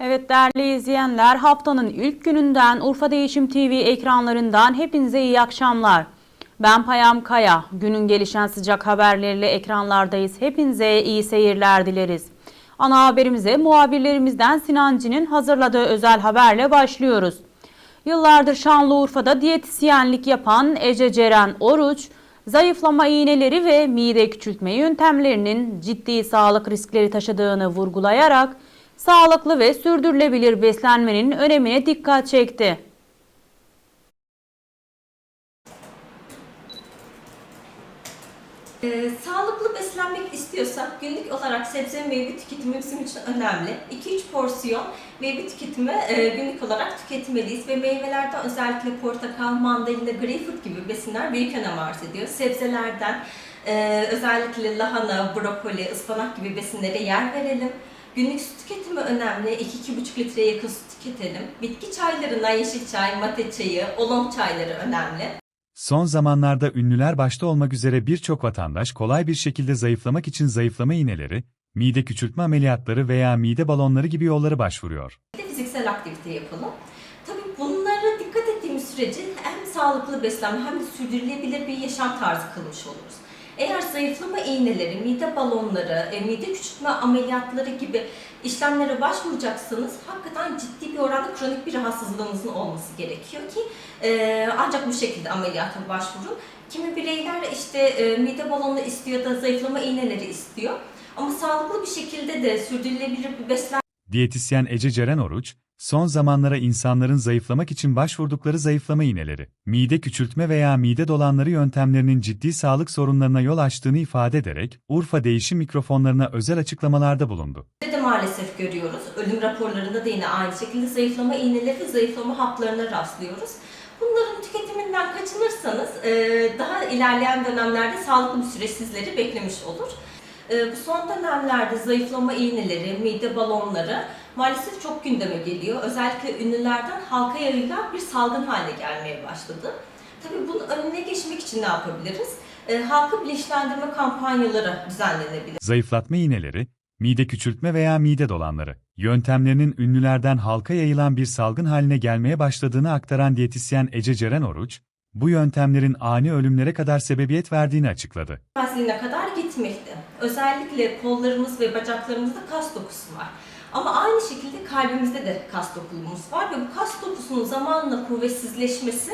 Evet değerli izleyenler haftanın ilk gününden Urfa Değişim TV ekranlarından hepinize iyi akşamlar. Ben Payam Kaya. Günün gelişen sıcak haberleriyle ekranlardayız. Hepinize iyi seyirler dileriz. Ana haberimize muhabirlerimizden Sinancı'nın hazırladığı özel haberle başlıyoruz. Yıllardır Şanlıurfa'da diyetisyenlik yapan Ece Ceren Oruç, zayıflama iğneleri ve mide küçültme yöntemlerinin ciddi sağlık riskleri taşıdığını vurgulayarak sağlıklı ve sürdürülebilir beslenmenin önemine dikkat çekti. Ee, sağlıklı beslenmek istiyorsak günlük olarak sebze ve meyve tüketimi bizim için önemli. 2-3 porsiyon meyve tüketimi e, günlük olarak tüketmeliyiz ve meyvelerden özellikle portakal, mandalina, greyfurt gibi besinler büyük önem arz ediyor. Sebzelerden e, özellikle lahana, brokoli, ıspanak gibi besinlere yer verelim. Günlük su tüketimi önemli. 2-2,5 litreye yakın su tüketelim. Bitki çaylarından yeşil çay, mate çayı, oolong çayları önemli. Son zamanlarda ünlüler başta olmak üzere birçok vatandaş kolay bir şekilde zayıflamak için zayıflama iğneleri, mide küçültme ameliyatları veya mide balonları gibi yollara başvuruyor. Bir de fiziksel aktivite yapalım. Tabii bunlara dikkat ettiğimiz sürece hem sağlıklı beslenme hem de sürdürülebilir bir yaşam tarzı kılmış oluruz. Eğer zayıflama iğneleri, mide balonları, e, mide küçültme ameliyatları gibi işlemlere başvuracaksanız hakikaten ciddi bir oranda kronik bir rahatsızlığınızın olması gerekiyor ki e, ancak bu şekilde ameliyata başvurun. Kimi bireyler işte e, mide balonu istiyor da zayıflama iğneleri istiyor. Ama sağlıklı bir şekilde de sürdürülebilir bir beslenme Diyetisyen Ece Ceren Oruç, son zamanlara insanların zayıflamak için başvurdukları zayıflama iğneleri, mide küçültme veya mide dolanları yöntemlerinin ciddi sağlık sorunlarına yol açtığını ifade ederek, Urfa Değişim mikrofonlarına özel açıklamalarda bulundu. de maalesef görüyoruz. Ölüm raporlarında da yine aynı şekilde zayıflama iğneleri ve zayıflama haplarına rastlıyoruz. Bunların tüketiminden kaçınırsanız daha ilerleyen dönemlerde sağlıklı bir süreç sizleri beklemiş olur. E, Bu son dönemlerde zayıflama iğneleri, mide balonları maalesef çok gündeme geliyor. Özellikle ünlülerden halka yayılan bir salgın haline gelmeye başladı. Tabii bunun önüne geçmek için ne yapabiliriz? E, Halkı bilinçlendirme kampanyaları düzenlenebilir. Zayıflatma iğneleri, mide küçültme veya mide dolanları, yöntemlerinin ünlülerden halka yayılan bir salgın haline gelmeye başladığını aktaran diyetisyen Ece Ceren Oruç, bu yöntemlerin ani ölümlere kadar sebebiyet verdiğini açıkladı. Yetmezliğine kadar gitmekte. Özellikle kollarımız ve bacaklarımızda kas dokusu var. Ama aynı şekilde kalbimizde de kas dokumuz var ve bu kas dokusunun zamanla kuvvetsizleşmesi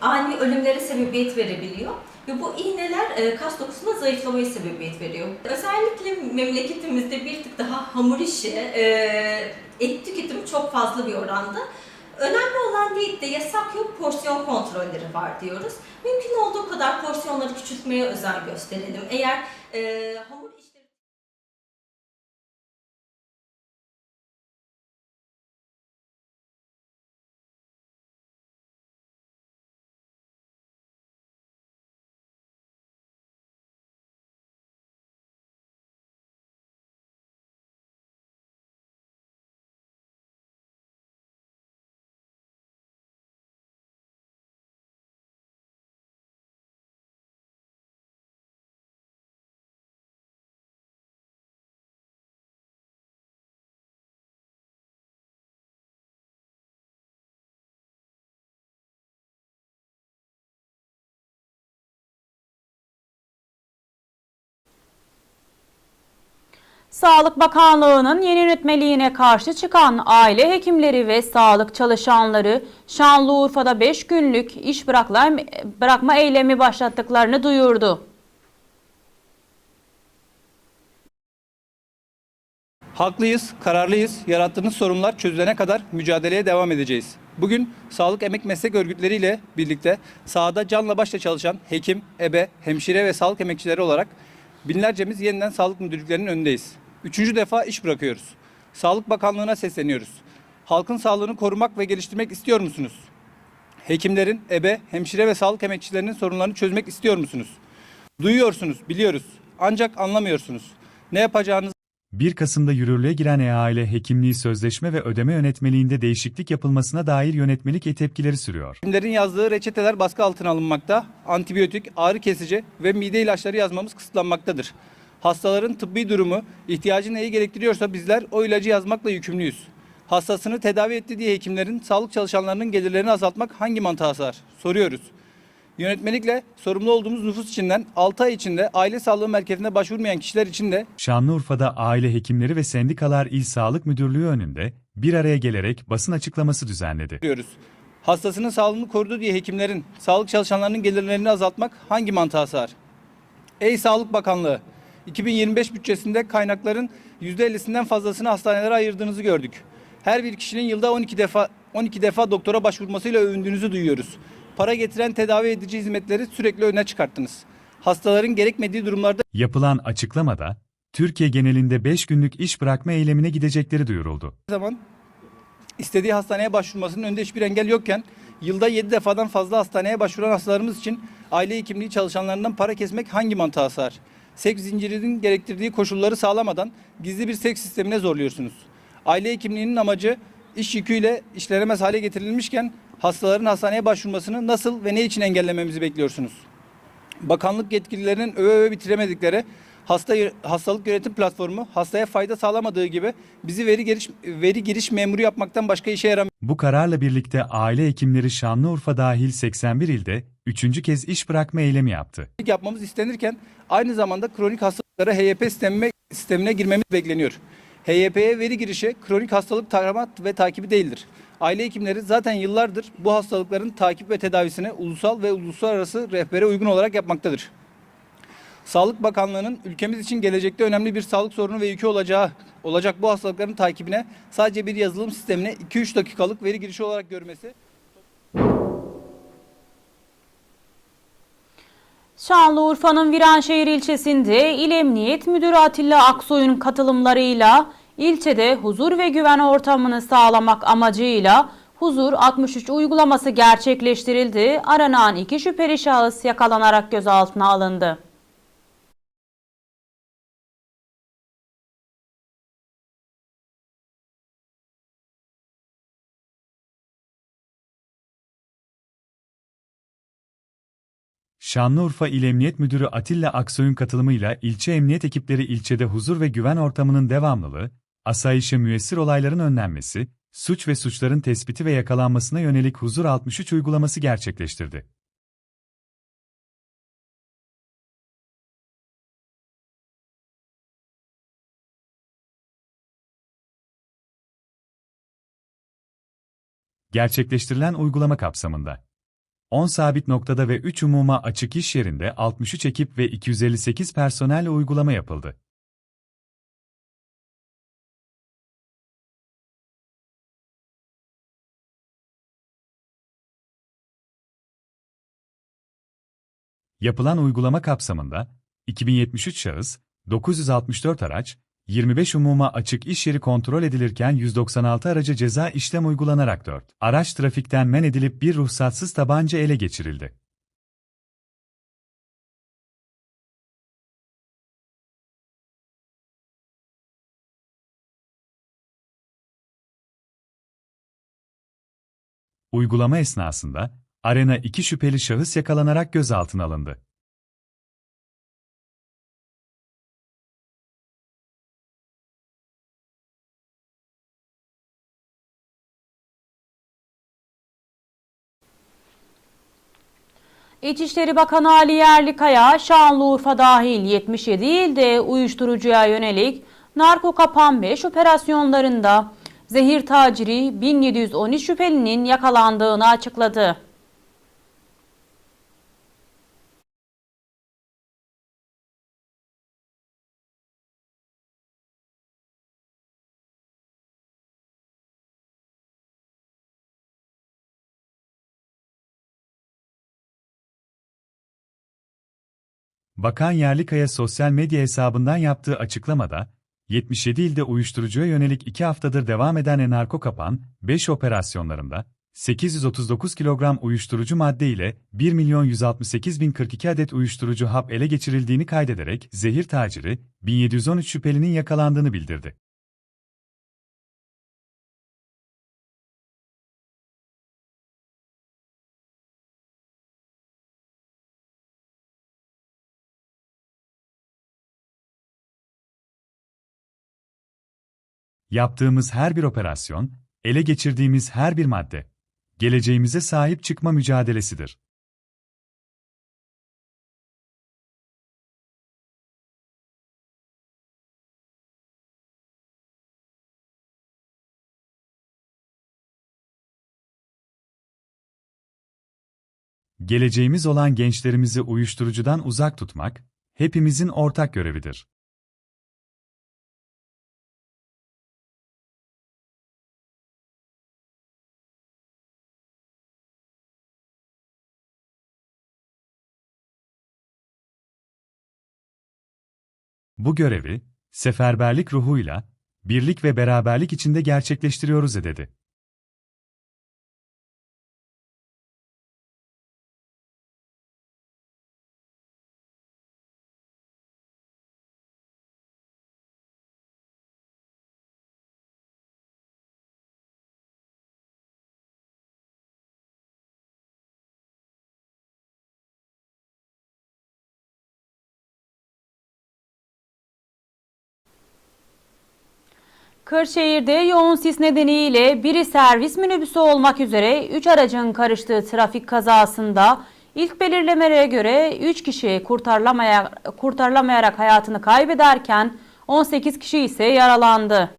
ani ölümlere sebebiyet verebiliyor. Ve bu iğneler e, kas dokusuna zayıflamaya sebebiyet veriyor. Özellikle memleketimizde bir tık daha hamur işi, e, et tüketimi çok fazla bir oranda. Önemli olan diyette yasak yok, porsiyon kontrolleri var diyoruz. Mümkün olduğu kadar porsiyonları küçültmeye özen gösterelim. Eğer 呃，好。Sağlık Bakanlığı'nın yeni yönetmeliğine karşı çıkan aile hekimleri ve sağlık çalışanları Şanlıurfa'da 5 günlük iş bırakma, eylemi başlattıklarını duyurdu. Haklıyız, kararlıyız. Yarattığınız sorunlar çözülene kadar mücadeleye devam edeceğiz. Bugün sağlık emek meslek örgütleriyle birlikte sahada canla başla çalışan hekim, ebe, hemşire ve sağlık emekçileri olarak binlercemiz yeniden sağlık müdürlüklerinin önündeyiz. Üçüncü defa iş bırakıyoruz. Sağlık Bakanlığı'na sesleniyoruz. Halkın sağlığını korumak ve geliştirmek istiyor musunuz? Hekimlerin, ebe, hemşire ve sağlık emekçilerinin sorunlarını çözmek istiyor musunuz? Duyuyorsunuz, biliyoruz. Ancak anlamıyorsunuz. Ne yapacağınızı 1 Kasım'da yürürlüğe giren e-aile hekimliği sözleşme ve ödeme yönetmeliğinde değişiklik yapılmasına dair yönetmelik tepkileri sürüyor. Hekimlerin yazdığı reçeteler baskı altına alınmakta, antibiyotik, ağrı kesici ve mide ilaçları yazmamız kısıtlanmaktadır. Hastaların tıbbi durumu, ihtiyacı neyi gerektiriyorsa bizler o ilacı yazmakla yükümlüyüz. Hastasını tedavi etti diye hekimlerin, sağlık çalışanlarının gelirlerini azaltmak hangi mantığa sığar? Soruyoruz. Yönetmelikle sorumlu olduğumuz nüfus içinden 6 ay içinde aile sağlığı merkezine başvurmayan kişiler için de Şanlıurfa'da aile hekimleri ve sendikalar İl Sağlık Müdürlüğü önünde bir araya gelerek basın açıklaması düzenledi. diyoruz. Hastasının sağlığını korudu diye hekimlerin, sağlık çalışanlarının gelirlerini azaltmak hangi mantığa sığar? Ey Sağlık Bakanlığı! 2025 bütçesinde kaynakların %50'sinden fazlasını hastanelere ayırdığınızı gördük. Her bir kişinin yılda 12 defa 12 defa doktora başvurmasıyla övündüğünüzü duyuyoruz. Para getiren tedavi edici hizmetleri sürekli öne çıkarttınız. Hastaların gerekmediği durumlarda Yapılan açıklamada, Türkiye genelinde 5 günlük iş bırakma eylemine gidecekleri duyuruldu. zaman istediği hastaneye başvurmasının önünde hiçbir engel yokken yılda 7 defadan fazla hastaneye başvuran hastalarımız için aile hekimliği çalışanlarından para kesmek hangi mantığa sığar? Seks zincirinin gerektirdiği koşulları sağlamadan gizli bir seks sistemine zorluyorsunuz. Aile hekimliğinin amacı iş yüküyle işlenemez hale getirilmişken hastaların hastaneye başvurmasını nasıl ve ne için engellememizi bekliyorsunuz? Bakanlık yetkililerinin öve öve bitiremedikleri hasta hastalık yönetim platformu hastaya fayda sağlamadığı gibi bizi veri giriş veri giriş memuru yapmaktan başka işe yaramıyor. Bu kararla birlikte aile hekimleri Şanlıurfa dahil 81 ilde 3. kez iş bırakma eylemi yaptı. yapmamız istenirken aynı zamanda kronik hastalıklara HYP sistemine, sistemine girmemiz bekleniyor. HYP'ye veri girişi kronik hastalık tarama ve takibi değildir. Aile hekimleri zaten yıllardır bu hastalıkların takip ve tedavisini ulusal ve uluslararası rehbere uygun olarak yapmaktadır. Sağlık Bakanlığı'nın ülkemiz için gelecekte önemli bir sağlık sorunu ve yükü olacağı olacak bu hastalıkların takibine sadece bir yazılım sistemine 2-3 dakikalık veri girişi olarak görmesi Şanlıurfa'nın Viranşehir ilçesinde İl Emniyet Müdürü Atilla Aksoy'un katılımlarıyla ilçede huzur ve güven ortamını sağlamak amacıyla Huzur 63 uygulaması gerçekleştirildi. Aranan iki şüpheli şahıs yakalanarak gözaltına alındı. Şanlıurfa İl Emniyet Müdürü Atilla Aksoy'un katılımıyla ilçe emniyet ekipleri ilçede huzur ve güven ortamının devamlılığı, asayişe müessir olayların önlenmesi, suç ve suçların tespiti ve yakalanmasına yönelik Huzur 63 uygulaması gerçekleştirdi. Gerçekleştirilen uygulama kapsamında 10 sabit noktada ve 3 umuma açık iş yerinde 63 ekip ve 258 personelle uygulama yapıldı. Yapılan uygulama kapsamında 2073 şahıs, 964 araç, 25 umuma açık iş yeri kontrol edilirken 196 araca ceza işlem uygulanarak 4 araç trafikten men edilip bir ruhsatsız tabanca ele geçirildi. Uygulama esnasında Arena 2 şüpheli şahıs yakalanarak gözaltına alındı. İçişleri Bakanı Ali Yerlikaya, Şanlıurfa dahil 77 ilde uyuşturucuya yönelik narko kapan 5 operasyonlarında zehir taciri 1713 şüphelinin yakalandığını açıkladı. Bakan Yerlikaya sosyal medya hesabından yaptığı açıklamada, 77 ilde uyuşturucuya yönelik 2 haftadır devam eden narko kapan, 5 operasyonlarında, 839 kilogram uyuşturucu madde ile 1 milyon 168 bin 42 adet uyuşturucu hap ele geçirildiğini kaydederek zehir taciri, 1713 şüphelinin yakalandığını bildirdi. Yaptığımız her bir operasyon, ele geçirdiğimiz her bir madde, geleceğimize sahip çıkma mücadelesidir. Geleceğimiz olan gençlerimizi uyuşturucudan uzak tutmak, hepimizin ortak görevidir. Bu görevi, seferberlik ruhuyla, birlik ve beraberlik içinde gerçekleştiriyoruz dedi. Kırşehir'de yoğun sis nedeniyle biri servis minibüsü olmak üzere 3 aracın karıştığı trafik kazasında ilk belirlemelere göre 3 kişi kurtarılamaya, kurtarılamayarak hayatını kaybederken 18 kişi ise yaralandı.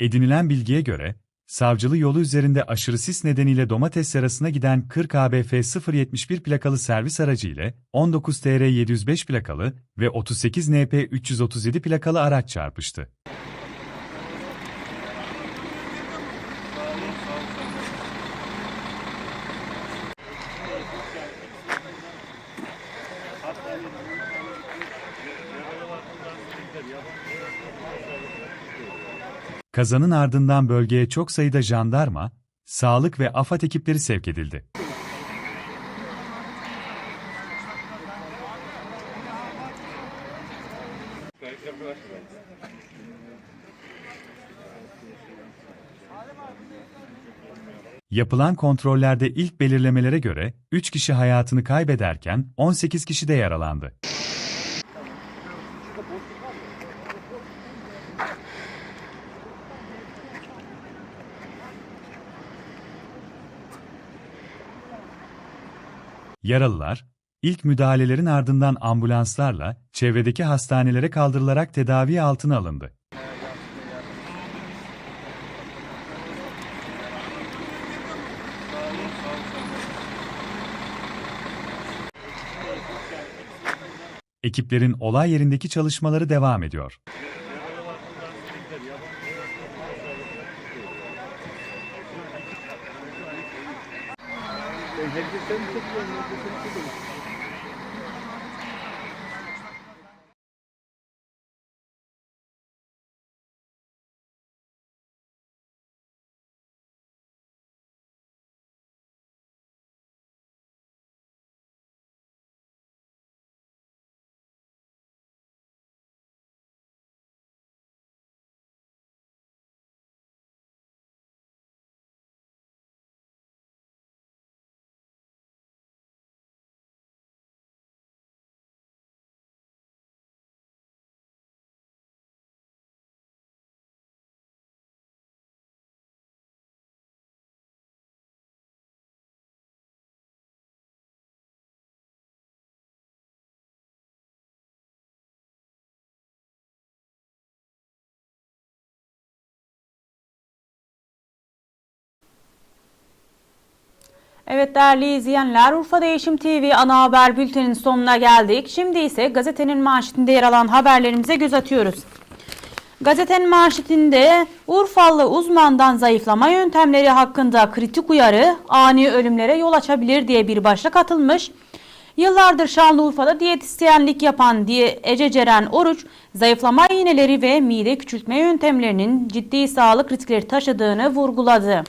Edinilen bilgiye göre, Savcılı yolu üzerinde aşırı sis nedeniyle domates serasına giden 40 ABF 071 plakalı servis aracı ile 19 TR 705 plakalı ve 38 NP 337 plakalı araç çarpıştı. Kazanın ardından bölgeye çok sayıda jandarma, sağlık ve AFAD ekipleri sevk edildi. Yapılan kontrollerde ilk belirlemelere göre 3 kişi hayatını kaybederken 18 kişi de yaralandı. Yaralılar, ilk müdahalelerin ardından ambulanslarla çevredeki hastanelere kaldırılarak tedavi altına alındı. Ekiplerin olay yerindeki çalışmaları devam ediyor. Execution, Evet değerli izleyenler Urfa Değişim TV ana haber bülteninin sonuna geldik. Şimdi ise gazetenin manşetinde yer alan haberlerimize göz atıyoruz. Gazetenin manşetinde Urfalı uzmandan zayıflama yöntemleri hakkında kritik uyarı ani ölümlere yol açabilir diye bir başlık atılmış. Yıllardır Şanlıurfa'da diyetisyenlik yapan diye Ece Ceren Oruç, zayıflama iğneleri ve mide küçültme yöntemlerinin ciddi sağlık riskleri taşıdığını vurguladı.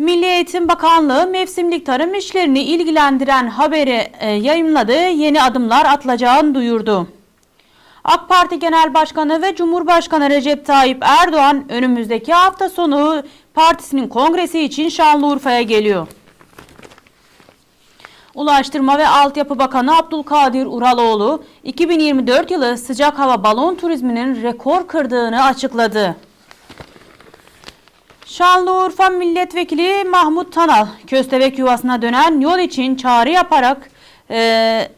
Milli Eğitim Bakanlığı mevsimlik tarım işlerini ilgilendiren haberi e, yayımladı, yeni adımlar atılacağını duyurdu. AK Parti Genel Başkanı ve Cumhurbaşkanı Recep Tayyip Erdoğan önümüzdeki hafta sonu partisinin kongresi için Şanlıurfa'ya geliyor. Ulaştırma ve Altyapı Bakanı Abdülkadir Uraloğlu 2024 yılı sıcak hava balon turizminin rekor kırdığını açıkladı. Şanlıurfa Milletvekili Mahmut Tanal, köstebek yuvasına dönen yol için çağrı yaparak e,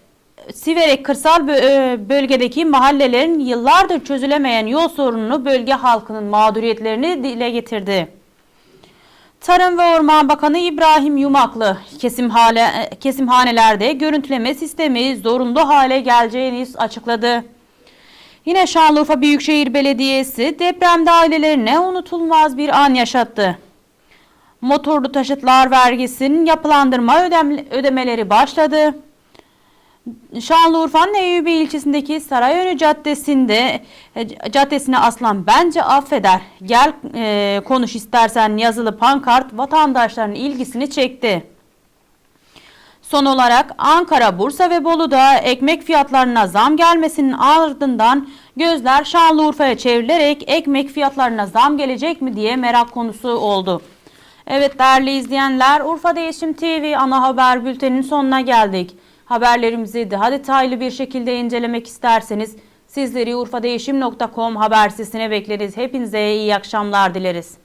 Siverek kırsal e, bölgedeki mahallelerin yıllardır çözülemeyen yol sorununu bölge halkının mağduriyetlerini dile getirdi. Tarım ve Orman Bakanı İbrahim Yumaklı kesimhane, kesimhanelerde görüntüleme sistemi zorunlu hale geleceğini açıkladı. Yine Şanlıurfa Büyükşehir Belediyesi depremde ailelerine unutulmaz bir an yaşattı. Motorlu taşıtlar vergisinin yapılandırma ödem- ödemeleri başladı. Şanlıurfa'nın Eyüpi ilçesindeki Sarayönü Caddesi'nde e, caddesine aslan bence affeder. Gel e, konuş istersen yazılı pankart vatandaşların ilgisini çekti. Son olarak Ankara, Bursa ve Bolu'da ekmek fiyatlarına zam gelmesinin ardından gözler Şanlıurfa'ya çevrilerek ekmek fiyatlarına zam gelecek mi diye merak konusu oldu. Evet değerli izleyenler Urfa Değişim TV ana haber bülteninin sonuna geldik. Haberlerimizi daha detaylı bir şekilde incelemek isterseniz sizleri urfadeğişim.com haber sitesine bekleriz. Hepinize iyi akşamlar dileriz.